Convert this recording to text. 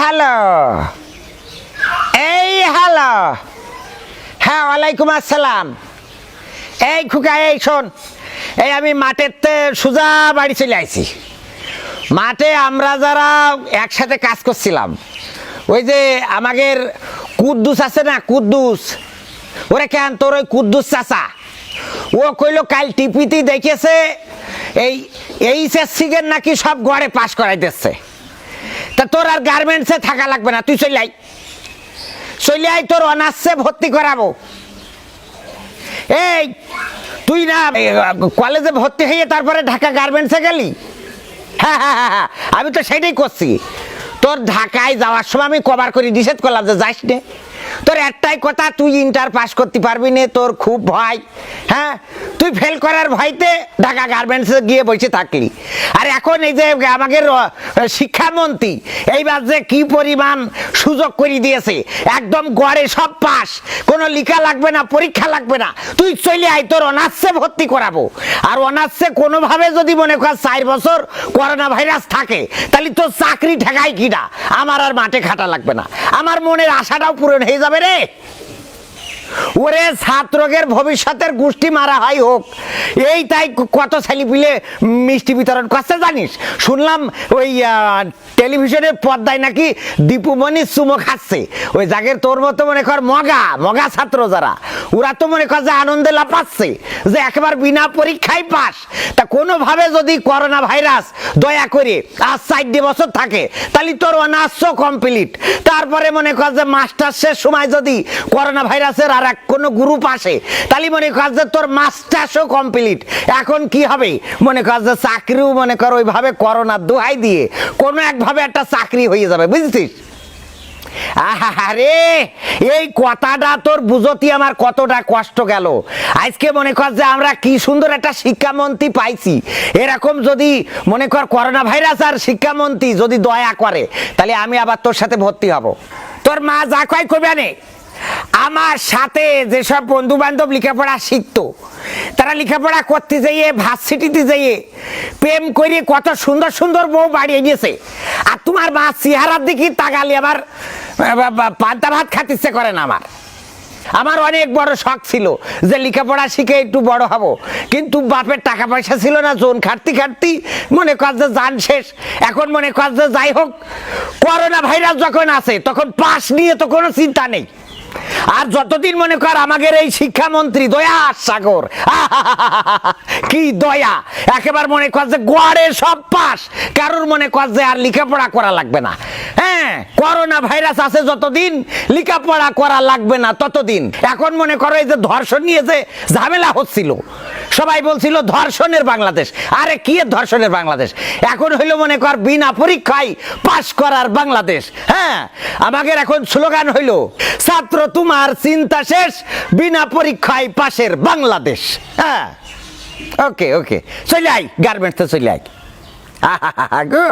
Hello. এই hello. হ্যাঁ ওয়ালাইকুম আসসালাম। এই খুকা, এই শোন, এই আমি মাঠের তে সোজা বাড়ি চলে আইছি। মাঠে আমরা যারা একসাথে কাজ করছিলাম, ওই যে আমাদের কুদ্দুস আছে না, কুদ্দুস? ওরে কেন তোর ওই কুদ্দুস চাচা? ও কইলো, কাল টিপিতে দেখেছে এই এইচএসসিগের নাকি সব গড়ে পাশ করাইতেছে। তোর আর গার্মেন্টসে থাকা লাগবে না তুই চলে আই চলে তোর অনার্সে ভর্তি করাবো। এই তুই না কলেজে ভর্তি হয়ে তারপরে ঢাকা গার্মেন্টসে গেলি? হ্যাঁ হ্যাঁ হ্যাঁ হ্যাঁ, আমি তো সেটাই করছি। তোর ঢাকায় যাওয়ার সময় আমি কভার করে নিষেধ করলাম যে যাইস নে। তোর একটাই কথা তুই ইন্টার পাস করতে পারবি না তোর খুব ভয়। হ্যাঁ তুই ফেল করার ভয়তে ঢাকা গার্মেন্টসে গিয়ে বসে থাকলি। আর এখন এই যে আহ, শিক্ষামন্ত্রী, এইবার যে কি পরিমাণ সুযোগ করে দিয়েছে, একদম গড়ে সব পাস, কোনো লিখা লাগবে না, পরীক্ষা লাগবে না, তুই চলে আয়, তোর অনার্সে ভর্তি করাবো। আর অনার্সে কোনোভাবে যদি মনে কর চার বছর করোনা ভাইরাস থাকে, তাহলে তোর চাকরি ঠেকায় কিনা? আমার আর মাঠে খাটা লাগবে না। আমার মনের আশাটাও পূরণ হয়ে যাবে রে। ওরে ছাত্রকের ভবিষ্যতের গোষ্ঠী মারা হয় হোক। এই তাই কত ছেলে পিলে মিষ্টি বিতরণ করছে জানিস? শুনলাম ওই টেলিভিশনের পর্দায় নাকি দীপুমণি চুমো খাচ্ছে। ওই জাগের তোর মতো মনে কর মগা মগা ছাত্র যারা। ওরা তো মনে কর যে আনন্দে লাপাচ্ছে যে একবার বিনা পরীক্ষায় পাস। তা কোনোভাবে যদি করোনা ভাইরাস দয়া করে আর চারটে বছর থাকে, তাহলে তোর অনার্স কমপ্লিট তারপরে মনে কর যে মাস্টার্সের সময় যদি করোনা ভাইরাসের আর এক কোনো গ্রুপ আসে, তাহলে মনে কর যে তোর মাস্টার্সও কমপ্লিট এখন কি হবে? মনে কর যে চাকরিও মনে কর ওইভাবে করোনার দোহাই দিয়ে কোনো একভাবে একটা চাকরি হয়ে যাবে, বুঝছিস? আরে এই কথাটা তোর বুঝতি আমার কতটা কষ্ট গেল। আজকে মনে কর যে আমরা কি সুন্দর একটা শিক্ষামন্ত্রী পাইছি। এরকম যদি মনে কর করোনা ভাইরাস আর শিক্ষামন্ত্রী যদি দয়া করে, তাহলে আমি আবার তোর সাথে ভর্তি হব। তোর মা যা কয় আমার সাথে যেসব বন্ধু বান্ধব লেখাপড়া শিখতো, তারা লেখাপড়া করতে যাইয়ে ভার্সিটিতে যাইয়ে প্রেম করে কত সুন্দর সুন্দর বউ বাড়িয়ে গেছে আর তোমার মা চেহারার দিকে তাকালি আবার পান্তা ভাত খাতে ইচ্ছে করে না আমার। আমার অনেক বড় শখ ছিল যে লেখাপড়া শিখে একটু বড় হব। কিন্তু বাপের টাকা পয়সা ছিল না, জোন খাটতি খাটতি। মনে কর যে যান শেষ। এখন মনে কর যে যাই হোক, করোনা ভাইরাস যখন আছে তখন পাস নিয়ে তো কোনো চিন্তা নেই। আর যতদিন মনে কর আমাদের এই শিক্ষামন্ত্রী দয়া সাগর কি দয়া। একেবার মনে কর যে গোয়ারে সব পাস কারোর মনে কর যে আর লেখাপড়া করা লাগবে না। করোনা ভাইরাস আছে যতদিন, লেখাপড়া করা লাগবে না ততদিন। এখন মনে করো এই যে ধর্ষণ নিয়ে যে ঝামেলা হচ্ছিল, সবাই বলছিল ধর্ষণের বাংলাদেশ। আরে কি ধর্ষণের বাংলাদেশ? এখন হইল মনে কর বিনা পরীক্ষায় পাশ করার বাংলাদেশ। হ্যাঁ আমাদের এখন স্লোগান হইল, ছাত্র তোমার চিন্তা শেষ, বিনা পরীক্ষায় পাশের বাংলাদেশ। হ্যাঁ। ওকে ওকে, চলে আই গার্মেন্টসে চলে আই গো।